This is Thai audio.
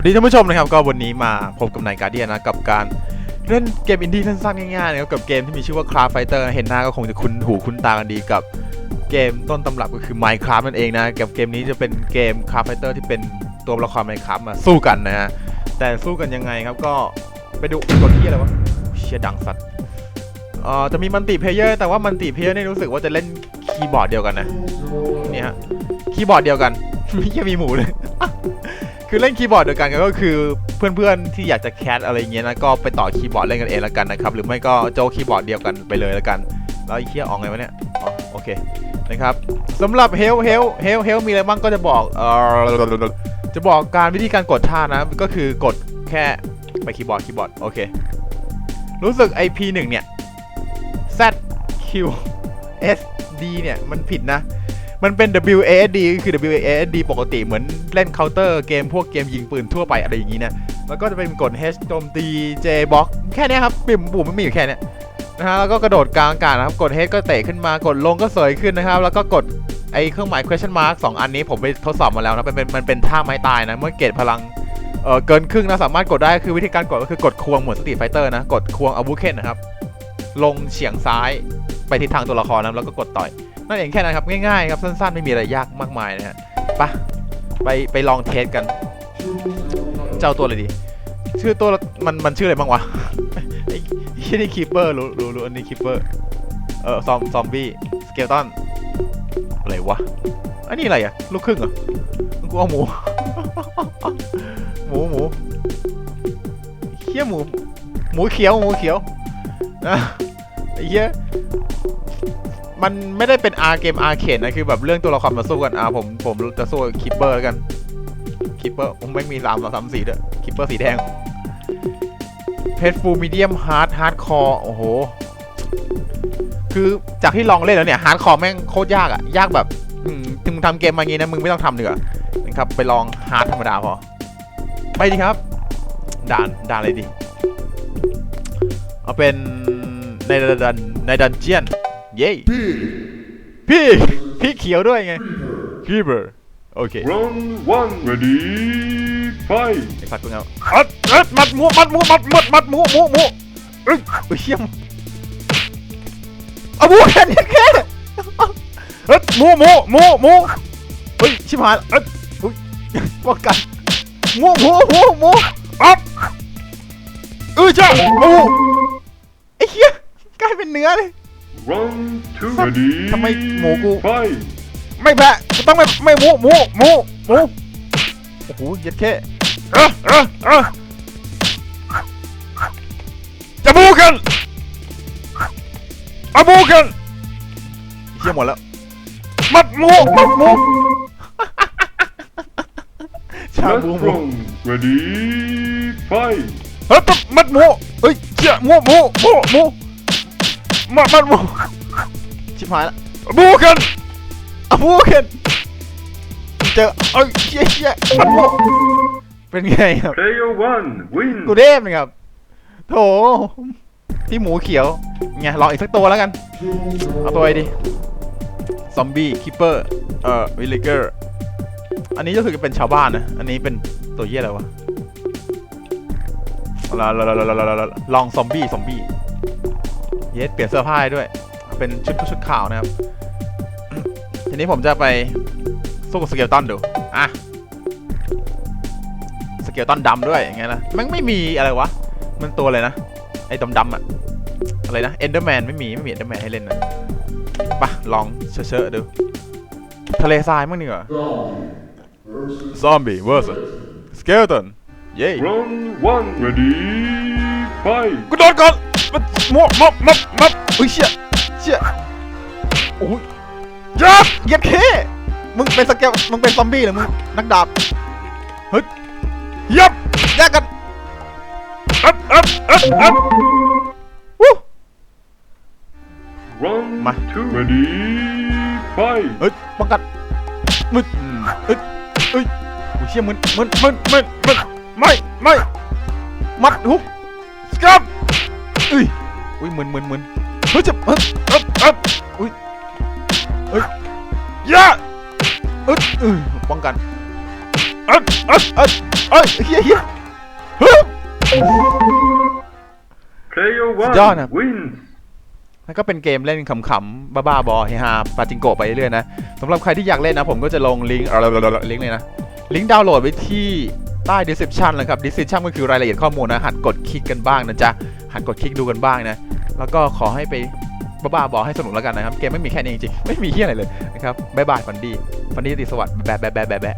วัสดีท่านผู้ชมนะครับก็วันนี้มาพบกับนายการเดียนะกับการเล่นเกมอินดี้สั้นๆง่ายๆนะครับกับเกมที่มีชื่อว่า Craft Fighter เห็นหน้าก็คงจะคุ้นหูคุ้นตากันดีกับเกมต้นตำรับก็คือ Minecraft นั่นเองนะกับเกมนี้จะเป็นเกม Craft Fighter ที่เป็นตัวละคร Minecraft มาสู้กันนะฮะแต่สู้กันยังไงครับก็ไปดูกดที่อะไรวะเชียดังสัตว์เอ่อจะมีมันติเพลเยอร์แต่ว่ามันติเพลเยอร์นี่รู้สึกว่าจะเล่นคีย์บอร์ดเดียวกันนะนี่ฮะคีย์บอร์ดเดียวกันไม่ใช่มีหมูเลย คือเล่นคีย์บอร์ดเดียวกันก็คือเพื่อนๆที่อยากจะแคสอะไรเงี้ยนะก็ไปต่อคีย์บอร์ดเล่นกันเองแล้วกันนะครับหรือไม่ก็โจคีย์บอร์ดเดียวกันไปเลยแล้วกันแล้วไอ้เคียออกไงวะเนี่ยอ๋อโอเคนะครับสำหรับเฮลเฮลเฮลเฮลมีอะไรบ้างก็จะบอกเออจะบอกการวิธีการกดท่านะก็คือกดแค่ไปคีย์บอร์ดคีย์บอร์ดโอเครู้สึก IP 1เนี่ย Z Q S D เนี่ยมันผิดนะ มันเป็น W A S D ก็คือ W A S D ปกติเหมือนเล่นเคาน์เตอร์เกมพวกเกมยิงปืนทั่วไปอะไรอย่างนี้นะแล้วก็จะเป็นกด H โจมตี J block แค่นี้ครับปุ่มปุ่มมันมีอยู่แค่นี้นะฮะแล้วก็กระโดดกลางอากาศนะครับ กด H ก็เตะขึ้นมากดลงก็เสยขึ้นนะครับ แล้วก็กดไอ้เครื่องหมาย question mark สองอันนี้ผมไปทดสอบมาแล้วนะเป็นเป็นมันเป็นท่าไม้ตายนะเมื่อเกตพลังเออเกินครึ่งนะสามารถกดได้คือวิธีการกดก็คือกดควงเหมือนสตรีทไฟเตอร์นะกดควงอาวุธเคนนะครับลงเฉียงซ้ายไปทิศทางตัวละครนะแล้วก็กดต่อย นั่นเองแค่นั้นครับง่ายๆครับสั้นๆไม่มีอะไรยากมากมายนะฮะไปะไปไปลองเทสกัน เจ้าตัวอะไรดี ชื่อตัวมันมันชื่ออะไรบ้างวะไอ้ที่นี่คีเปอร์รู้รู้รู้อันนี้คีเปอร์เออซอมซอมบี้สเกลตันอะไรวะอันนี้อะไรอะลูกครึ่งเหรอกูเอาหมู หมูหมูเขี้ยหมู หมูเขียวหมูเขียวนะไอ้เหี้ย มันไม่ได้เป็นอาร์เกมอาร์เคนนะคือแบบเรื่องตัวละครมาสู้กันอ่าผมผมจะสู้คิปเปอร์แล้วกันคิปเปอร์ผมไม่มีสามสามสีด้วยคิปเปอร์สีแดงเพชรฟูมีเดียมฮาร์ดฮาร์ดคอร์โอ้โห คือจากที่ลองเล่นแล้วเนี่ยฮาร์ดคอร์แม่งโคตรยากอะยากแบบถึงมึงทำเกมมางี้นะมึงไม่ต้องทำเนือนะครับ ไปลองฮาร์ดธรรมดาพอ ไปดีครับ ด่านด่านอะไรดี เอาเป็นในดันในดันเจียน เย้พี่พี่เขียวด้วยไงคีเบอร์โอเค Round one, ready, fight! ไอ้สัตว์มึงเอาอัดอัดมัดหมูมัดหมูมัดมัดมัดหมูหมูหมูเอ้ยเอ้ยเชี่ยมเอาหมูแค่นี้แค่เอ้ยหมูหมูหมูหมูเฮ้ยชิบหายเอ้ยอุ้ยป้องกันหมูหมูหมูหมูอัดเออจ้าหมูไอ้เหี้ยกลายเป็นเนื้อเลย Round two, Fuck. ready, ทำไมหมูกู fight! ไม่แพ้กูต้องไม่ไม่หมูหมูหมูหมูโอ้โหเย็ดแค่เออเออเออจะบูกันอะบูกันเชี่ยหมดแล้ว มัดหมูมัดหมู ชา Last บูหมู round, ready, fight! เฮ้ยต้องมัดหมูเฮ้ยเชี่ยหมูหมูหมูหมู มัดมัดหมูชิบหายละอะบูกันอะบูกันเจอเอ้ยเชี่ยเชี่ยมัดหมูเป็นไงครับ Player one, win! กูเทพนะครับโถที่หมูเขียวไงลองอีกสักตัวแล้วกัน เอาตัวไอ้ดิซอมบี้คิปเปอร์เอ่อวิลเลเกอร์อันนี้ก็คือเป็นชาวบ้านนะ อันนี้เป็นตัวเยี่ยอะไรวะลาลาลาลาลาลาลาลองซอมบี้ซอมบี้ เยสเปลี่ยนเสื้อผ้าให้ด้วย เป็นชุดชุดขาวนะครับ ทีนี้ผมจะไปสู้กับสเกลตันดู อะ สเกลตันดำด้วยอย่างเงี้ยนะมันไม่มีอะไรวะ มันตัวอะไรนะ ไอ้ดำดำๆอะอะไรนะเอนเดอร์แมนไม่มีไม่มีเอนเดอร์แมนให้เล่นนะไปะลองเชอะๆดู ทะเลทรายมั้งนี่เหรอซอมบี้ vs สเกลตันเย้ Round one, ready, fight! กูโดนก่อน มันมัวมับมับมับอุ้ยเชี่ยเชี่ยโอ้ยยับเหยียดเคมึงเป็นสเกลมึงเป็นซอมบี้เหรอมึงนักดาบเฮ้ยยับแยกกันอัพอัพอัพอัพวู้ Round Ma. two, ready, fight! เฮ้ยป้องกันมึดอืมเฮ้ยเฮ้ยโอ้ยเชี่ยมึนมึนมึนมึนมึนไม่ไม่มัดฮุกสกับเอ้ยอุ้ยมึนมึนมึนเฮ้ยจะเฮ้ยอัพอัพอุ้ยเฮ้ยอยาเอ้ยเอ้ยป้องกันเอ้ยเอ้ยเอ้ยเอ้ยเฮียเฮียฮึบ Player one John อะ wins. แล้วก็เป็นเกมเล่นขำๆบ้าๆบอเฮฮาปาจิงโกะไปเรื่อยๆนะสำหรับใครที่อยากเล่นนะ ผมก็จะลงลิงก์ลิงก์เลยนะ ลิงก์ดาวน์โหลดไว้ที่ใต้ description เลยครับ description ก็คือรายละเอียดข้อมูลนะหัดกดคลิกกันบ้างนะจ๊ะ หัดกดคลิกดูกันบ้างนะ แล้วก็ขอให้ไปบ้าๆบอกให้สนุกแล้วกันนะครับ เกมไม่มีแค่นี้จริงๆ ไม่มีเฮียอะไรเลยนะครับบายบายฝันดีฝันดีติสวัสดิ์แบะแบะแบะแบะแบะ